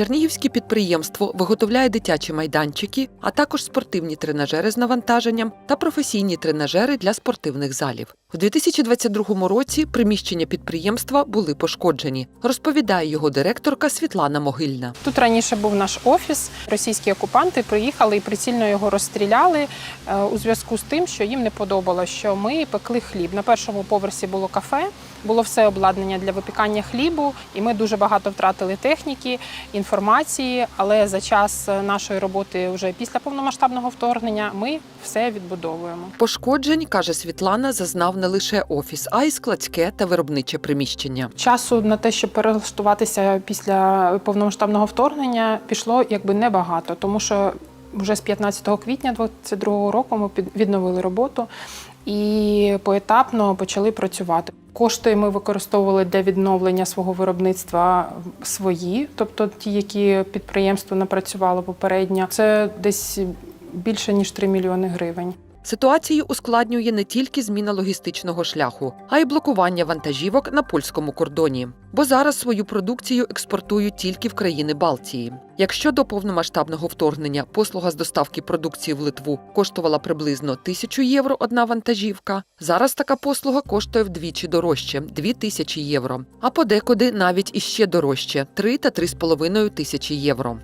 Чернігівське підприємство виготовляє дитячі майданчики, а також спортивні тренажери з навантаженням та професійні тренажери для спортивних залів. У 2022 році приміщення підприємства були пошкоджені, розповідає його директорка Світлана Могильна. Тут раніше був наш офіс. Російські окупанти приїхали і прицільно його розстріляли е, у зв'язку з тим, що їм не подобалося, що ми пекли хліб. На першому поверсі було кафе, було все обладнання для випікання хлібу, і ми дуже багато втратили техніки, інформації. Але за час нашої роботи, вже після повномасштабного вторгнення, ми все відбудовуємо. Пошкоджень, каже Світлана, зазнав не лише офіс, а й складське та виробниче приміщення. Часу на те, щоб перелаштуватися після повномасштабного вторгнення, пішло якби небагато, тому що вже з 15 квітня 2022 року ми відновили роботу і поетапно почали працювати. Кошти ми використовували для відновлення свого виробництва свої, тобто ті, які підприємство напрацювало попередньо. Це десь більше ніж 3 мільйони гривень. Ситуацію ускладнює не тільки зміна логістичного шляху, а й блокування вантажівок на польському кордоні. Бо зараз свою продукцію експортують тільки в країни Балтії. Якщо до повномасштабного вторгнення послуга з доставки продукції в Литву коштувала приблизно тисячу євро одна вантажівка, зараз така послуга коштує вдвічі дорожче дві тисячі євро, а подекуди навіть іще дорожче три та три з половиною тисячі євро.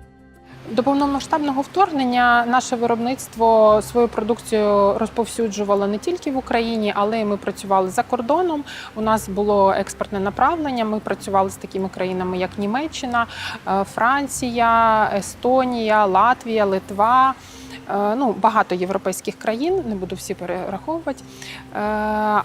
До повномасштабного вторгнення наше виробництво свою продукцію розповсюджувало не тільки в Україні, але й ми працювали за кордоном. У нас було експортне направлення. Ми працювали з такими країнами, як Німеччина, е, Франція, Естонія, Латвія, Литва. Е, Ну, багато європейських країн, не буду всі перераховувати. Е,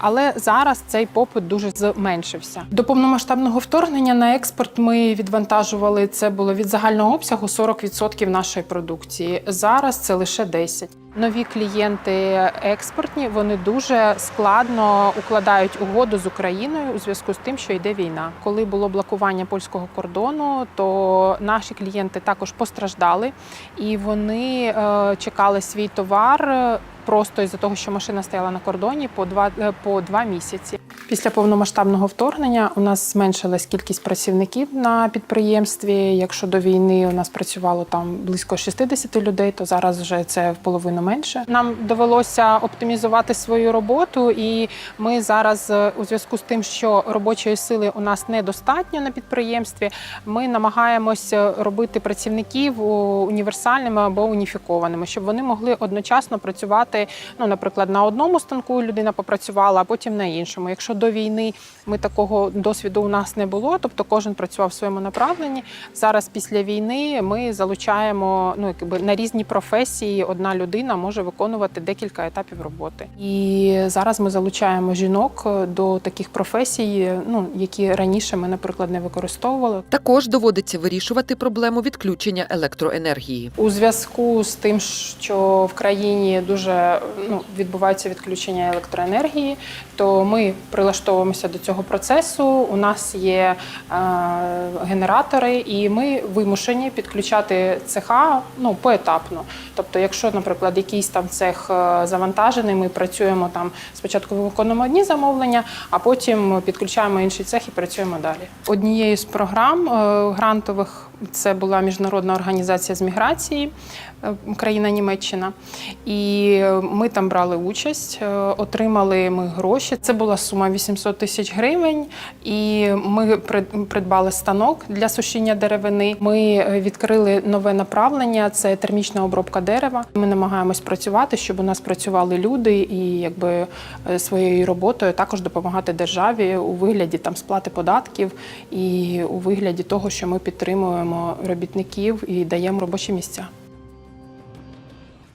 Але зараз цей попит дуже зменшився. До повномасштабного вторгнення на експорт ми відвантажували це було від загального обсягу 40% нашої продукції. Зараз це лише 10%. Нові клієнти експортні вони дуже складно укладають угоду з Україною у зв'язку з тим, що йде війна. Коли було блокування польського кордону, то наші клієнти також постраждали, і вони е, чекали свій товар просто із-за того, що машина стояла на кордоні по два е, по два місяці. Після повномасштабного вторгнення у нас зменшилась кількість працівників на підприємстві. Якщо до війни у нас працювало там близько 60 людей, то зараз вже це в половину менше. Нам довелося оптимізувати свою роботу, і ми зараз, е, у зв'язку з тим, що робочої сили у нас недостатньо на підприємстві, ми намагаємося робити працівників універсальними або уніфікованими, щоб вони могли одночасно працювати. Ну, наприклад, на одному станку людина попрацювала, а потім на іншому. Якщо до війни ми такого досвіду у нас не було, тобто кожен працював в своєму направленні. Зараз після війни ми залучаємо ну якби на різні професії. Одна людина може виконувати декілька етапів роботи. І зараз ми залучаємо жінок до таких професій, ну які раніше ми, наприклад, не використовували. Також доводиться вирішувати проблему відключення електроенергії. У зв'язку з тим, що в країні дуже ну, відбувається відключення електроенергії, то ми прилаштовуємося до цього процесу. У нас є е, генератори, і ми вимушені підключати цеха ну, поетапно. Тобто, якщо, наприклад, якийсь там цех е, завантажений, ми працюємо там спочатку виконуємо одні замовлення, а потім підключаємо інший цех і працюємо далі. Однією з програм е, грантових це була міжнародна організація з міграції, країна Німеччина. І ми там брали участь, е, отримали ми гроші. Це була сума 800 тисяч гривень. І ми прид- придбали станок для сушіння деревини. Ми е, відкрили нове направлення це термічна обробка дерева. Ми намагаємось працювати, щоб у нас працювали люди і якби е, своєю роботою також допомагати державі у вигляді там сплати податків і у вигляді того, що ми підтримуємо робітників і даємо робочі місця.